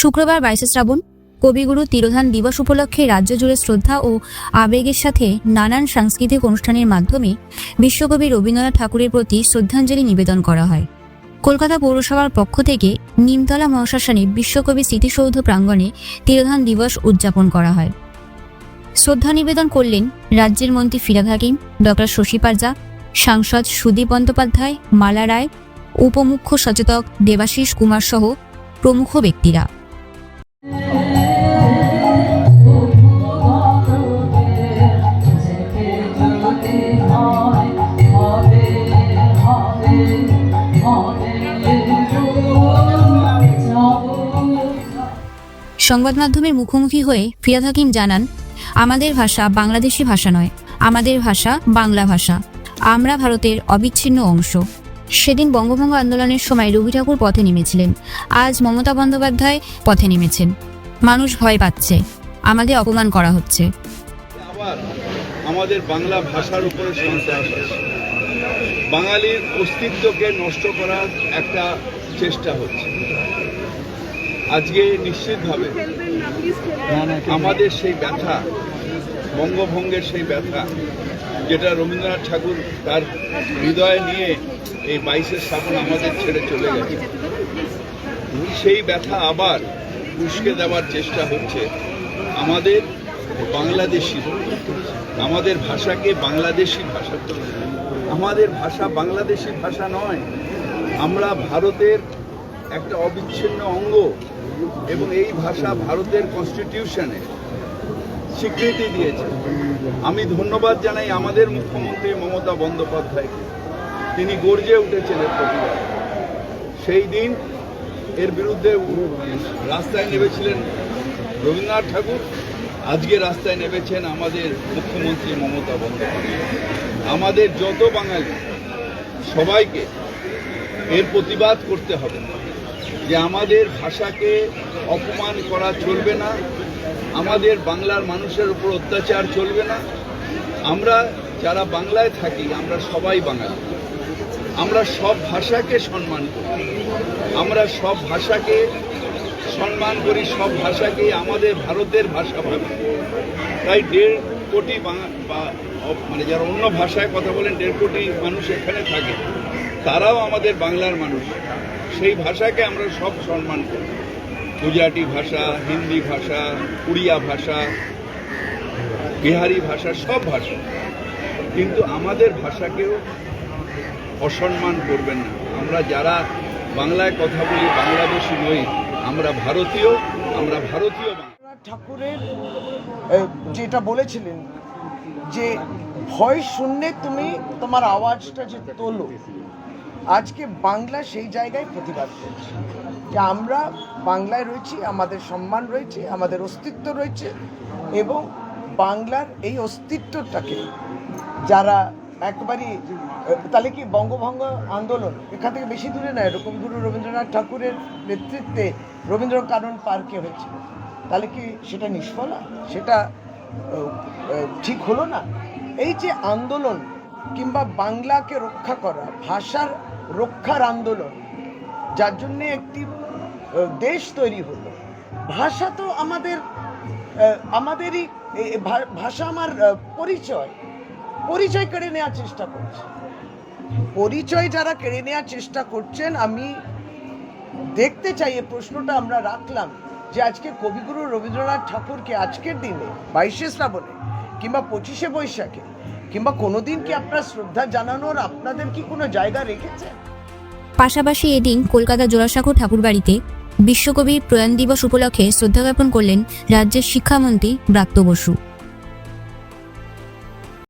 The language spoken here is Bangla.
শুক্রবার বাইশে শ্রাবণ কবিগুরু তিরোধান দিবস উপলক্ষে রাজ্য জুড়ে শ্রদ্ধা ও আবেগের সাথে নানান সাংস্কৃতিক অনুষ্ঠানের মাধ্যমে বিশ্বকবি রবীন্দ্রনাথ ঠাকুরের প্রতি শ্রদ্ধাঞ্জলি নিবেদন করা হয়। কলকাতা পৌরসভার পক্ষ থেকে নিমতলা মহাশ্মশানে বিশ্বকবি স্মৃতিসৌধ প্রাঙ্গণে তিরোধান দিবস উদযাপন করা হয়। শ্রদ্ধা নিবেদন করলেন রাজ্যের মন্ত্রী ফিরাদ হাকিম, ডক্টর শশী পারজা, সাংসদ সুদীপ বন্দ্যোপাধ্যায়, মালা রায়, উপমুখ্য সচেতক দেবাশিস কুমার সহ প্রমুখ ব্যক্তিরা। সংবাদ মাধ্যমের মুখোমুখি হয়ে ফিরাদ হাকিম জানান, আমাদের ভাষা বাংলাদেশি ভাষা নয়, আমাদের ভাষা বাংলা ভাষা। আমরা ভারতের অবিচ্ছিন্ন অংশ। সেদিন বঙ্গভঙ্গ আন্দোলনের সময় রবি ঠাকুর পথে নেমেছিলেন। আজ মমতা বন্দ্যোপাধ্যায় পথে নেমেছেন। মানুষ ভয় পাচ্ছে। আমাদের অপমান করা হচ্ছে। আবার আমাদের বাংলা ভাষার উপরে বাঙালির অস্তিত্বকে নষ্ট করার একটা চেষ্টা হচ্ছে আজকে নিশ্চিতভাবে আমাদের সেই ব্যথা বঙ্গভঙ্গের সেই ব্যথা যেটা রবীন্দ্রনাথ ঠাকুর তার হৃদয়ে নিয়ে এই বাইশে শ্রাবণ আমাদের ছেড়ে চলে গেছে সেই ব্যথা আবার উস্কে দেওয়ার চেষ্টা হচ্ছে আমাদের বাংলাদেশি আমাদের ভাষাকে বাংলাদেশি ভাষা। আমাদের ভাষা বাংলাদেশি ভাষা নয়, আমরা ভারতের একটা অবিচ্ছিন্ন অঙ্গ এবং এই ভাষা ভারতের কনস্টিটিউশনে স্বীকৃতি দিয়েছে। আমি ধন্যবাদ জানাই আমাদের মুখ্যমন্ত্রী মমতা বন্দ্যোপাধ্যায়কে। তিনি গর্জে উঠেছেন এর প্রতিবাদে সেই দিন এর বিরুদ্ধে রাস্তায় নেমেছিলেন রবীন্দ্রনাথ ঠাকুর। আজকে রাস্তায় নেমেছেন আমাদের মুখ্যমন্ত্রী মমতা বন্দ্যোপাধ্যায়। আমাদের যত বাঙালি, সবাইকে এর প্রতিবাদ করতে হবে যে আমাদের ভাষাকে অপমান করা চলবে না, আমাদের বাংলার মানুষের উপর অত্যাচার চলবে না। আমরা যারা বাংলায় থাকি, আমরা সবাই বাঙালি। আমরা সব ভাষাকে সম্মান করি। আমরা সব ভাষাকে সম্মান করি, সব ভাষাকে আমাদের ভারতের ভাষা ভাবি। তাই দেড় কোটি মানে যারা অন্য ভাষায় কথা বলেন, দেড় কোটি মানুষ এখানে থাকে। তারাও আমাদের বাংলার মানুষ। সেই ভাষাকে আমরা সব সম্মান করি। গুজরাটি ভাষা, হিন্দি ভাষা, উড়িয়া ভাষা, বিহারি ভাষা, সব ভাষা। কিন্তু আমাদের ভাষাকেও অসম্মান করবেন না। আমরা যারা বাংলায় কথা বলি, বাংলাদেশি নই, আমরা ভারতীয় আমরা ভারতীয় ঠাকুরের যেটা বলেছিলেন যে ভয় শুনলে তুমি তোমার আওয়াজটা যে তোলো, আজকে বাংলা সেই জায়গায় প্রতিবাদ করছে। যে আমরা বাংলায় রয়েছি, আমাদের সম্মান রয়েছে, আমাদের অস্তিত্ব রয়েছে এবং বাংলার এই অস্তিত্বটাকে যারা একবারই তাহলে কি বঙ্গভঙ্গ আন্দোলন এখান থেকে বেশি দূরে নয়, এরকম গুরু রবীন্দ্রনাথ ঠাকুরের নেতৃত্বে রবীন্দ্র কানন পার্কে হয়েছিল। তাহলে কি সেটা নিষ্ফলা? সেটা ঠিক হলো না? এই যে আন্দোলন কিংবা বাংলাকে রক্ষা করা ভাষার রক্ষার আন্দোলন যার জন্য একটি দেশ তৈরি হলো। ভাষা তো আমাদের আমাদেরই এ, এ, ভাষা আমার পরিচয়। পরিচয় কেড়ে নেওয়ার চেষ্টা করছে। পরিচয় যারা কেড়ে নেওয়ার চেষ্টা করছেন আমি দেখতে চাই এই প্রশ্নটা আমরা রাখলাম। যে আজকে কবিগুরু রবীন্দ্রনাথ ঠাকুরকে আজকের দিনে বাইশে শ্রাবণে কিংবা পঁচিশে বৈশাখে কিংবা কোনোদিন কি আপনার শ্রদ্ধা জানানোর আপনাদের কি কোনো জায়গা রেখেছে? পাশাপাশি এদিন কলকাতা জোড়াসাঁকো ঠাকুরবাড়িতে বিশ্বকবি প্রয়াণ দিবস উপলক্ষে শ্রদ্ধা জ্ঞাপন করলেন রাজ্যের শিক্ষামন্ত্রী ব্রাত্য বসু।